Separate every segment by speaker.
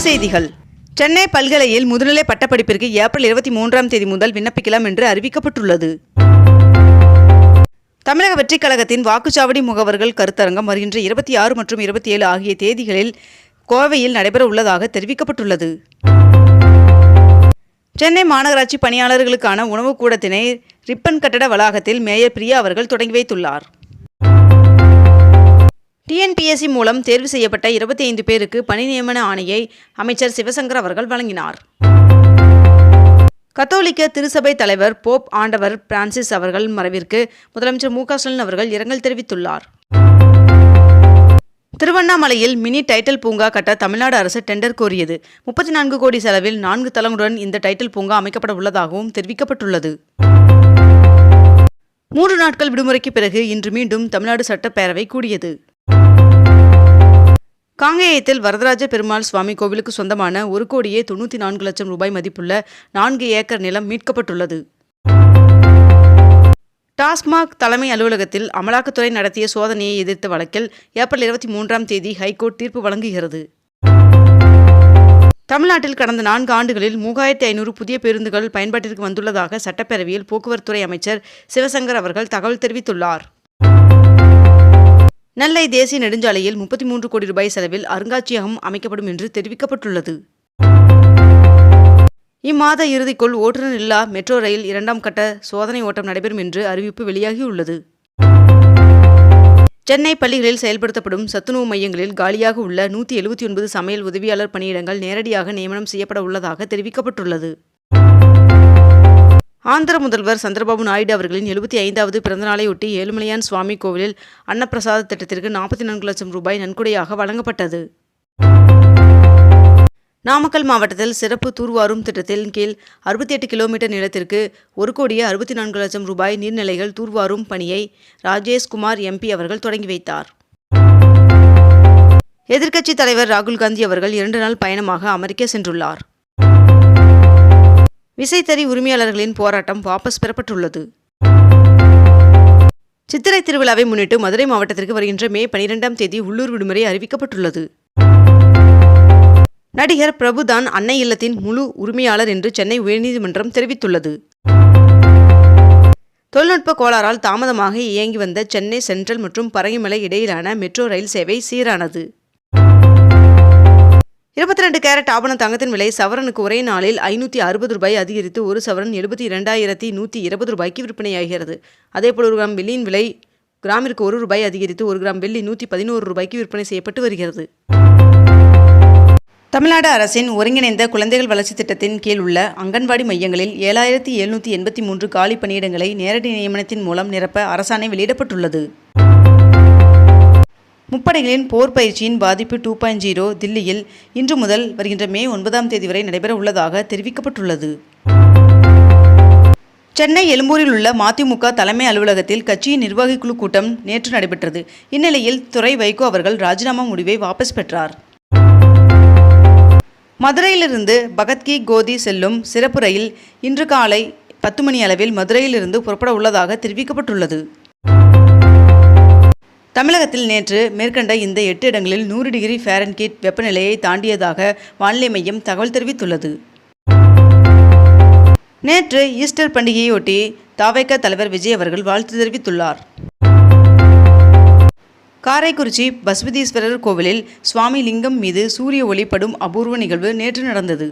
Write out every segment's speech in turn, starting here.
Speaker 1: செய்திகள். சென்னை பல்கலையில் முதுநிலை பட்டப்படிப்பிற்கு ஏப்ரல் இருபத்தி மூன்றாம் தேதி முதல் விண்ணப்பிக்கலாம் என்று அறிவிக்கப்பட்டுள்ளது. தமிழக வெற்றிக் கழகத்தின் வாக்குச்சாவடி முகவர்கள் கருத்தரங்கம் வருகின்ற இருபத்தி ஆறு மற்றும் இருபத்தி ஏழு ஆகிய தேதிகளில் கோவையில் நடைபெற உள்ளதாக தெரிவிக்கப்பட்டுள்ளது. சென்னை மாநகராட்சி பணியாளர்களுக்கான உணவுக் கூடத்தினை ரிப்பன் கட்டட வளாகத்தில் மேயர் பிரியா அவர்கள் தொடங்கி வைத்துள்ளார். டிஎன்பிஎஸ்சி மூலம் தேர்வு செய்யப்பட்ட இருபத்தி ஐந்து பேருக்கு பணி நியமன ஆணையை அமைச்சர் சிவசங்கர் அவர்கள் வழங்கினார். கத்தோலிக்க திருசபை தலைவர் போப் ஆண்டவர் பிரான்சிஸ் அவர்கள் மறைவிற்கு முதலமைச்சர் மு ஸ்டாலின் அவர்கள் இரங்கல் தெரிவித்துள்ளார். திருவண்ணாமலையில் மினி டைட்டில் பூங்கா கட்ட தமிழ்நாடு அரசு டெண்டர் கோரியது. முப்பத்தி நான்கு கோடி செலவில் நான்கு தளங்களுடன் இந்த டைட்டில் பூங்கா அமைக்கப்பட உள்ளதாகவும் தெரிவிக்கப்பட்டுள்ளது. மூன்று நாட்கள் விடுமுறைக்கு பிறகு இன்று மீண்டும் தமிழ்நாடு சட்டப்பேரவை கூடியது. காங்கேயத்தில் வரதராஜ பெருமாள் சுவாமி கோவிலுக்கு சொந்தமான ஒரு கோடியே தொண்ணூற்றி நான்கு லட்சம் ரூபாய் மதிப்புள்ள நான்கு ஏக்கர் நிலம் மீட்கப்பட்டுள்ளது. டாஸ்மாக் தலைமை அலுவலகத்தில் அமலாக்கத்துறை நடத்திய சோதனையை எதிர்த்த வழக்கில் ஏப்ரல் இருபத்தி மூன்றாம் தேதி ஹைகோர்ட் தீர்ப்பு வழங்குகிறது. தமிழ்நாட்டில் கடந்த நான்கு ஆண்டுகளில் மூவாயிரத்தி ஐநூறு புதிய பேருந்துகள் பயன்பாட்டிற்கு வந்துள்ளதாக சட்டப்பேரவையில் போக்குவரத்துறை அமைச்சர் சிவசங்கர் அவர்கள் தகவல் தெரிவித்துள்ளார். நெல்லை தேசிய நெடுஞ்சாலையில் முப்பத்தி மூன்று கோடி ரூபாய் செலவில் அருங்காட்சியகம் அமைக்கப்படும் என்று தெரிவிக்கப்பட்டுள்ளது. இம்மாத இறுதிக்குள் ஓட்டுநர் இல்லா மெட்ரோ ரயில் இரண்டாம் கட்ட சோதனை ஓட்டம் நடைபெறும் என்று அறிவிப்பு வெளியாகியுள்ளது. சென்னை பள்ளிகளில் செயல்படுத்தப்படும் சத்துணவு மையங்களில் காலியாக உள்ள நூற்றி எழுபத்தி ஒன்பது சமையல் உதவியாளர் பணியிடங்கள் நேரடியாக நியமனம் செய்யப்பட உள்ளதாக தெரிவிக்கப்பட்டுள்ளது. ஆந்திர முதல்வர் சந்திரபாபு நாயுடு அவர்களின் எழுபத்தி ஐந்தாவது பிறந்தநாளையொட்டி ஏழுமலையான் சுவாமி கோவிலில் அன்னப்பிரசாத திட்டத்திற்கு நாற்பத்தி நான்கு லட்சம் ரூபாய் நன்கொடையாக வழங்கப்பட்டது. நாமக்கல் மாவட்டத்தில் சிறப்பு தூர்வாரும் திட்டத்தின் கீழ் அறுபத்தி எட்டு கிலோமீட்டர் நிலத்திற்கு ஒரு கோடியே அறுபத்தி நான்கு லட்சம் ரூபாய் நீர்நிலைகள் தூர்வாரும் பணியை ராஜேஷ்குமார் எம்பி அவர்கள் தொடங்கி வைத்தார். எதிர்க்கட்சித் தலைவர் ராகுல் காந்தி அவர்கள் இரண்டு நாள் பயணமாக அமெரிக்கா சென்றுள்ளார். விசைத்தறி உரிமையாளர்களின் போராட்டம் வாபஸ் பெறப்பட்டுள்ளது. சித்திரை திருவிழாவை முன்னிட்டு மதுரை மாவட்டத்திற்கு வருகின்ற மே பனிரெண்டாம் தேதி உள்ளூர் விடுமுறை அறிவிக்கப்பட்டுள்ளது. நடிகர் பிரபுதான் அன்னை இல்லத்தின் முழு உரிமையாளர் என்று சென்னை உயர்நீதிமன்றம் தெரிவித்துள்ளது. தொழில்நுட்ப கோளாறால் தாமதமாக இயங்கி வந்த சென்னை சென்ட்ரல் மற்றும் பரங்கிமலை இடையிலான மெட்ரோ ரயில் சேவை சீரானது. இருபத்தி ரெண்டு கேரட் ஆபண தங்கத்தின் விலை சவரனுக்கு ஒரே நாளில் ஐநூற்றி அறுபது ரூபாய் அதிகரித்து ஒரு சவரன் எழுபத்தி இரண்டாயிரத்தி நூற்றி இருபது ரூபாய்க்கு விற்பனையாகிறது. அதேபோல் ஒரு கிராம் வெள்ளியின் விலை கிராமிற்கு ஒரு ரூபாய் அதிகரித்து ஒரு கிராம் வெள்ளி நூற்றி பதினோரு ரூபாய்க்கு விற்பனை செய்யப்பட்டு வருகிறது. தமிழ்நாடு அரசின் ஒருங்கிணைந்த குழந்தைகள் வளர்ச்சி திட்டத்தின் கீழ் உள்ள அங்கன்வாடி மையங்களில் ஏழாயிரத்தி எழுநூற்றி எண்பத்தி மூன்று காலி பணியிடங்களை நேரடி நியமனத்தின் மூலம் நிரப்ப அரசாணை வெளியிடப்பட்டுள்ளது. முப்படைகளின் போர் பயிற்சியின் பாதிப்பு டூ பாயிண்ட் ஜீரோ தில்லியில் இன்று முதல் வருகின்ற மே ஒன்பதாம் தேதி வரை நடைபெற உள்ளதாக தெரிவிக்கப்பட்டுள்ளது. சென்னை எழும்பூரில் உள்ள மதிமுக தலைமை அலுவலகத்தில் கட்சியின் நிர்வாகிக் குழு கூட்டம் நேற்று நடைபெற்றது. இந்நிலையில் துறை வைகோ அவர்கள் ராஜினாமா முடிவை வாபஸ் பெற்றார். மதுரையிலிருந்து பகத்கி கோதி செல்லும் சிறப்பு ரயில் இன்று காலை பத்து மணி அளவில் மதுரையிலிருந்து புறப்பட உள்ளதாக தெரிவிக்கப்பட்டுள்ளது. தமிழகத்தில் நேற்று மேற்கண்ட இந்த எட்டு இடங்களில் நூறு டிகிரி ஃபாரன்கீட் வெப்பநிலையை தாண்டியதாக வானிலை மையம் தகவல் தெரிவித்துள்ளது. நேற்று ஈஸ்டர் பண்டிகையொட்டி தாவைக்க தலைவர் விஜய் அவர்கள் வாழ்த்து தெரிவித்துள்ளார். காரைக்குறிச்சி பசுபதீஸ்வரர் கோவிலில் சுவாமி லிங்கம் மீது சூரிய ஒளிப்படும் அபூர்வ நிகழ்வு நேற்று நடந்தது.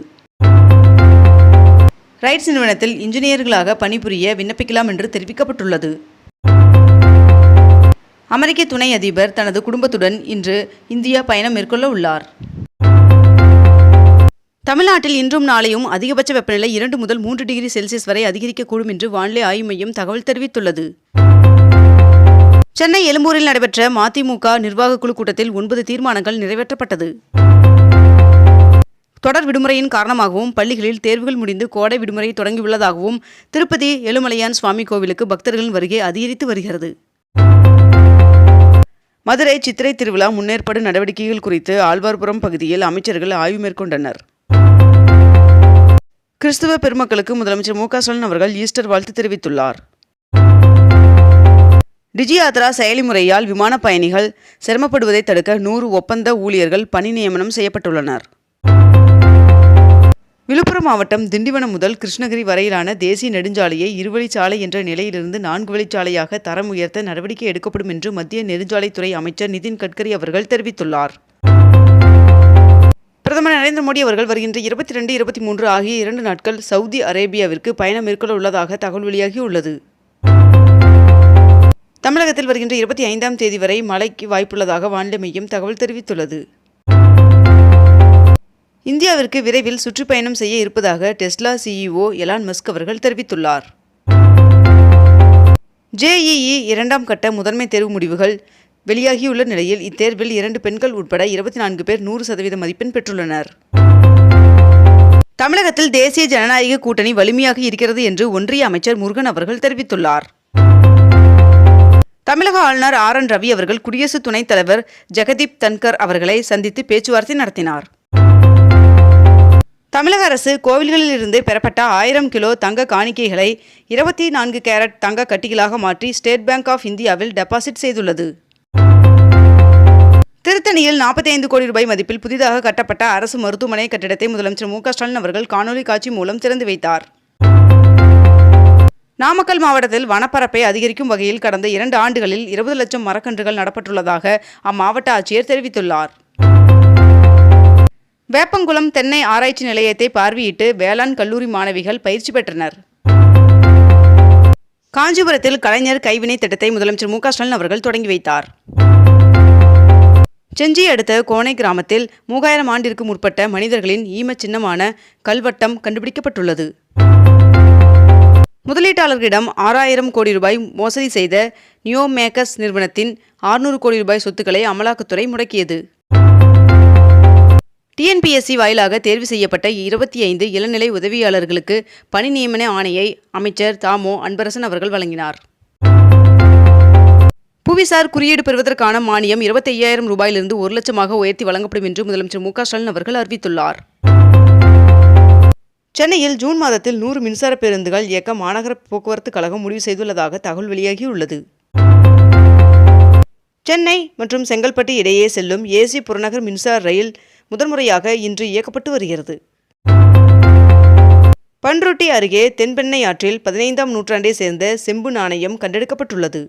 Speaker 1: ரைட்ஸ் நிறுவனத்தில் இன்ஜினியர்களாக பணிபுரிய விண்ணப்பிக்கலாம் என்று தெரிவிக்கப்பட்டுள்ளது. அமெரிக்க துணை அதிபர் தனது குடும்பத்துடன் இன்று இந்தியா பயணம் மேற்கொள்ள உள்ளார். தமிழ்நாட்டில் இன்றும் நாளையும் அதிகபட்ச வெப்பநிலை இரண்டு முதல் மூன்று டிகிரி செல்சியஸ் வரை அதிகரிக்கக்கூடும் என்று வானிலை ஆய்வு மையம் தகவல் தெரிவித்துள்ளது. சென்னை எழும்பூரில் நடைபெற்ற மதிமுக நிர்வாகக் குழு கூட்டத்தில் ஒன்பது தீர்மானங்கள் நிறைவேற்றப்பட்டது. தொடர் விடுமுறையின் காரணமாகவும் பள்ளிகளில் தேர்வுகள் முடிந்து கோடை விடுமுறை தொடங்கியுள்ளதாகவும் திருப்பதி எழுமலையான் சுவாமி கோவிலுக்கு பக்தர்களின் வருகை அதிகரித்து வருகிறது. மதுரை சித்திரை திருவிழா முன்னேற்பாடு நடவடிக்கைகள் குறித்து ஆழ்வார்புரம் பகுதியில் அமைச்சர்கள் ஆய்வு மேற்கொண்டனர். கிறிஸ்துவ பெருமக்களுக்கு முதலமைச்சர் மு ஸ்டாலின் அவர்கள் ஈஸ்டர் வாழ்த்து தெரிவித்துள்ளார். டிஜி யாத்ரா செயலி முறையால் விமான பயணிகள் சிரமப்படுவதை தடுக்க நூறு ஒப்பந்த ஊழியர்கள் பணி நியமனம் செய்யப்பட்டுள்ளனர். விழுப்புரம் மாவட்டம் திண்டிவனம் முதல் கிருஷ்ணகிரி வரையிலான தேசிய நெடுஞ்சாலையை இருவழிச்சாலை என்ற நிலையிலிருந்து நான்கு வழிச்சாலையாக தரம் உயர்த்த நடவடிக்கை எடுக்கப்படும் என்று மத்திய நெடுஞ்சாலைத்துறை அமைச்சர் நிதின் கட்கரி அவர்கள் தெரிவித்துள்ளார். பிரதமர் நரேந்திர மோடி அவர்கள் வருகின்ற இருபத்தி ரெண்டு இருபத்தி மூன்று ஆகிய இரண்டு நாட்கள் சவுதி அரேபியாவிற்கு பயணம் மேற்கொள்ள உள்ளதாக தகவல் வெளியாகியுள்ளது தமிழகத்தில் வருகின்ற இருபத்தி ஐந்தாம் தேதி வரை மழைக்கு வாய்ப்புள்ளதாக வானிலை மையம் தகவல் தெரிவித்துள்ளது. இந்தியாவிற்கு விரைவில் சுற்றுப்பயணம் செய்ய இருப்பதாக டெஸ்லா சிஇஓ எலான் மஸ்க் அவர்கள் தெரிவித்துள்ளார். ஜேஇஇ இரண்டாம் கட்ட முதன்மை தேர்வு முடிவுகள் வெளியாகியுள்ள நிலையில் இத்தேர்வில் இரண்டு பெண்கள் உட்பட இருபத்தி நான்கு பேர் நூறு சதவீத மதிப்பெண் பெற்றுள்ளனர். தமிழகத்தில் தேசிய ஜனநாயக கூட்டணி வலிமையாக இருக்கிறது என்று ஒன்றிய அமைச்சர் முருகன் அவர்கள் தெரிவித்துள்ளார். தமிழக ஆளுநர் ஆர் என் ரவி அவர்கள் குடியரசு துணைத் தலைவர் ஜெகதீப் தன்கர் அவர்களை சந்தித்து பேச்சுவார்த்தை நடத்தினார். தமிழக அரசு கோவில்களில் இருந்து பெறப்பட்ட ஆயிரம் கிலோ தங்க காணிக்கைகளை இருபத்தி நான்கு கேரட் தங்க கட்டிகளாக மாற்றி ஸ்டேட் பேங்க் ஆஃப் இந்தியாவில் டெபாசிட் செய்துள்ளது. திருத்தணியில் நாற்பத்தி ஐந்து கோடி ரூபாய் மதிப்பில் புதிதாக கட்டப்பட்ட அரசு மருத்துவமனை கட்டிடத்தை முதலமைச்சர் மு ஸ்டாலின் அவர்கள் காணொலி காட்சி மூலம் திறந்து வைத்தார். நாமக்கல் மாவட்டத்தில் வனப்பரப்பை அதிகரிக்கும் வகையில் கடந்த இரண்டு ஆண்டுகளில் இருபது லட்சம் மரக்கன்றுகள் நடப்பட்டுள்ளதாக அம்மாவட்ட ஆட்சியர் தெரிவித்துள்ளார். வேப்பங்குளம் தென்னை ஆராய்ச்சி நிலையத்தை பார்வையிட்டு வேளாண் கல்லூரி மாணவிகள் பயிற்சி பெற்றனர். காஞ்சிபுரத்தில் கலைஞர் கைவினை திட்டத்தை முதலமைச்சர் மு ஸ்டாலின் அவர்கள் தொடங்கி வைத்தார். செஞ்சி அடுத்த கோனை கிராமத்தில் மூவாயிரம் ஆண்டிற்கு முற்பட்ட மனிதர்களின் ஈமச் சின்னமான கல்வட்டம் கண்டுபிடிக்கப்பட்டுள்ளது. முதலீட்டாளர்களிடம் ஆறாயிரம் கோடி ரூபாய் மோசடி செய்த நியோமேக்கஸ் நிறுவனத்தின் ஆறுநூறு கோடி ரூபாய் சொத்துக்களை அமலாக்கத்துறை முடக்கியது. டிஎன்பிஎஸ்சி வாயிலாக தேர்வு செய்யப்பட்ட இருபத்தி ஐந்து இளநிலை உதவியாளர்களுக்கு பணி நியமன ஆணையை அமைச்சர் தாமோ அன்பரசன் அவர்கள் வழங்கினார். புவிசார் குறியீடு பெறுவதற்கான மானியம் இருபத்தி ஐயாயிரம் ரூபாயிலிருந்து ஒரு லட்சமாக உயர்த்தி வழங்கப்படும் என்று முதலமைச்சர் மு. க. ஸ்டாலின் அவர்கள் அறிவித்துள்ளார். சென்னையில் ஜூன் மாதத்தில் நூறு மின்சார பேருந்துகள் இயக்க மாநகர போக்குவரத்து கழகம் முடிவு செய்துள்ளதாக தகவல் வெளியாகியுள்ளது. சென்னை மற்றும் செங்கல்பட்டு இடையே செல்லும் ஏசி புறநகர் மின்சார ரயில் முதன்முறையாக இன்று இயக்கப்பட்டு வருகிறது. பன்ருட்டி அருகே தென்பெண்ணை ஆற்றில் பதினைந்தாம் நூற்றாண்டை சேர்ந்த செம்பு நாணயம் கண்டெடுக்கப்பட்டுள்ளது.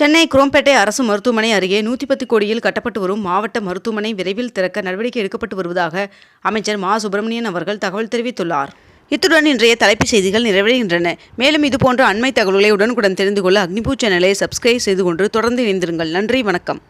Speaker 1: சென்னை குரோம்பேட்டை அரசு மருத்துவமனை அருகே நூற்றி பத்து கோடியில் கட்டப்பட்டு வரும் மாவட்ட மருத்துவமனை விரைவில் திறக்க நடவடிக்கை எடுக்கப்பட்டு வருவதாக அமைச்சர் மா. சுப்பிரமணியன் அவர்கள் தகவல் தெரிவித்துள்ளார். இத்துடன் இன்றைய தலைப்புச் செய்திகள் நிறைவடைகின்றன. மேலும் இதுபோன்ற அண்மை தகவல்களை உடனுக்குடன் தெரிந்து கொள்ள அக்னிபூ சேனலை சப்ஸ்கிரைப் செய்து கொண்டு தொடர்ந்து இணைந்திருங்கள். நன்றி வணக்கம்.